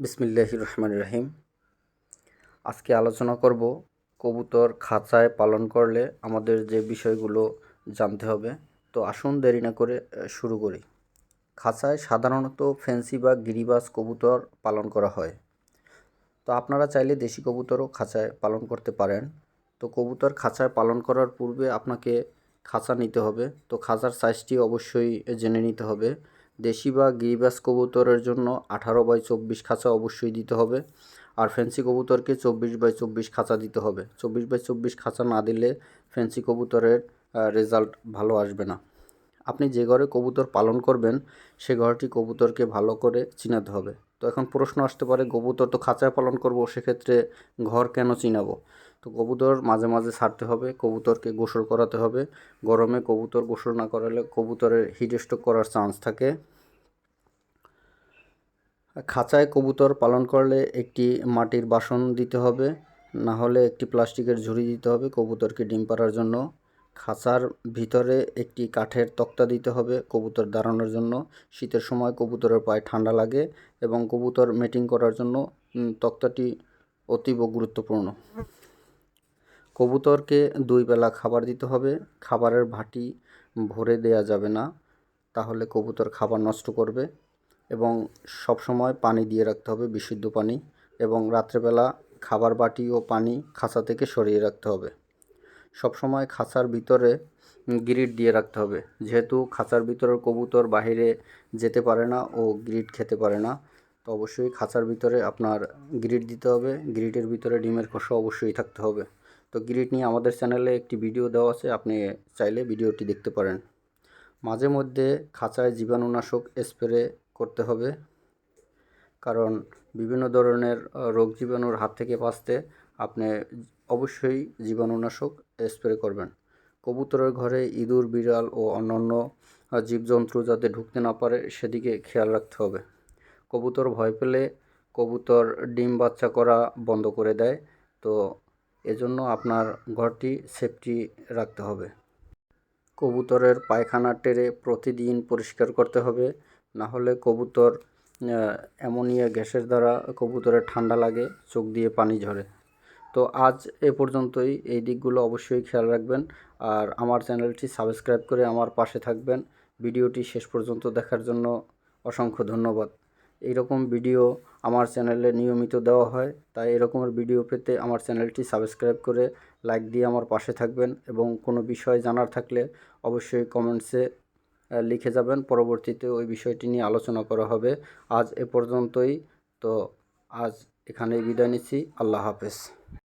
বিসমিল্লাহ রহমান রহিম। আজকে আলোচনা করব কবুতর খাঁচায় পালন করলে আমাদের যে বিষয়গুলো জানতে হবে। তো আসুন দেরি না করে শুরু করি। খাঁচায় সাধারণত ফ্যান্সি বা গিরিবাস কবুতর পালন করা হয়। তো আপনারা চাইলে দেশি কবুতরও খাঁচায় পালন করতে পারেন। তো কবুতর খাঁচায় পালন করার পূর্বে আপনাকে খাঁচা নিতে হবে। তো খাঁচার সাইজটি অবশ্যই জেনে নিতে হবে। দেশি বা গিরিবাস কবুতরের জন্য আঠারো বাই চব্বিশ খাঁচা অবশ্যই দিতে হবে। আর ফ্যান্সি কবুতরকে চব্বিশ বাই চব্বিশ খাঁচা দিতে হবে। চব্বিশ বাই চব্বিশ খাঁচা না দিলে ফ্যান্সি কবুতরের রেজাল্ট ভালো আসবে না। আপনি যে ঘরে কবুতর পালন করবেন, সে ঘরটি কবুতরকে ভালো করে চিনাতে হবে। তো এখন প্রশ্ন আসতে পারে, কবুতর তো খাঁচায় পালন করব, সেক্ষেত্রে ঘর কেন চিনাবো? তো কবুতর মাঝে মাঝে ছাড়তে হবে, কবুতরকে গোসল করাতে হবে। গরমে কবুতর গোসল না করালে কবুতরের হিট স্ট্রোক করার চান্স থাকে। খাঁচায় কবুতর পালন করলে একটি মাটির বাসন দিতে হবে, না হলে একটি প্লাস্টিকের ঝুড়ি দিতে হবে কবুতরকে ডিম পাড়ার জন্য। খাঁচার ভিতরে একটি কাঠের তক্তা দিতে হবে কবুতর দাঁড়ানোর জন্য। শীতের সময় কবুতরের পায়ে ঠান্ডা লাগে এবং কবুতর মেটিং করার জন্য তক্তাটি অতীব গুরুত্বপূর্ণ। কবুতরকে দুই বেলা খাবার দিতে হবে। খাবারের ভাটি ভরে দেয়া যাবে না, তাহলে কবুতর খাবার নষ্ট করবে এবং সব সময় পানি দিয়ে রাখতে হবে, বিশুদ্ধ পানি এবং রাত্রেবেলা খাবার বাটি ও পানি খাঁচা থেকে সরিয়ে রাখতে হবে। সব সময় খাঁচার ভিতরে গ্রিড দিয়ে রাখতে হবে। যেহেতু খাঁচার ভিতরের কবুতর বাইরে যেতে পারে না ও গ্রিড খেতে পারে না, তো অবশ্যই খাঁচার ভিতরে আপনার গ্রিড দিতে হবে। গ্রিডের ভিতরে ডিমের খোসা অবশ্যই থাকতে হবে। তো গ্রিড নিয়ে আমাদের চ্যানেলে একটি ভিডিও দেওয়া আছে, আপনি চাইলে ভিডিওটি দেখতে পারেন। মাঝে মধ্যে খাঁচায় জীবাণুনাশক স্প্রে করতে হবে, কারণ বিভিন্ন ধরনের রোগ জীবাণুর হাত থেকে বাঁচতে আপনি অবশ্যই জীবাণুনাশক স্প্রে করবেন। কবুতরের ঘরে ইঁদুর, বিড়াল ও অন্যান্য জীবজন্তু যাতে ঢুকতে না পারে, সেদিকে খেয়াল রাখতে হবে। কবুতর ভয় পেলে কবুতর ডিম বাচ্চা করা বন্ধ করে দেয়। তো এজন্য আপনার ঘরটি সেফটি রাখতে হবে। কবুতরের পায়খানা টেরে প্রতিদিন পরিষ্কার করতে হবে। না হলে কবুতর অ্যামোনিয়া গ্যাসের দ্বারা কবুতরের ঠান্ডা লাগে, চোখ দিয়ে পানি ঝরে। তো আজ এ পর্যন্তই। এই দিকগুলো অবশ্যই খেয়াল রাখবেন আর আমার চ্যানেলটি সাবস্ক্রাইব করে আমার পাশে থাকবেন। ভিডিওটি শেষ পর্যন্ত দেখার জন্য অসংখ্য ধন্যবাদ। এইরকম ভিডিও আমার চ্যানেলে নিয়মিত দেওয়া হয়, তাই এরকমের ভিডিও পেতে আমার চ্যানেলটি সাবস্ক্রাইব করে লাইক দিয়ে আমার পাশে থাকবেন এবং কোনো বিষয় জানার থাকলে অবশ্যই কমেন্টসে লিখে যাবেন। পরবর্তীতে ওই বিষয়টি নিয়ে আলোচনা করা হবে। আজ এ পর্যন্তই। তো আজ এখানেই বিদায় নিচ্ছি। আল্লাহ হাফেজ।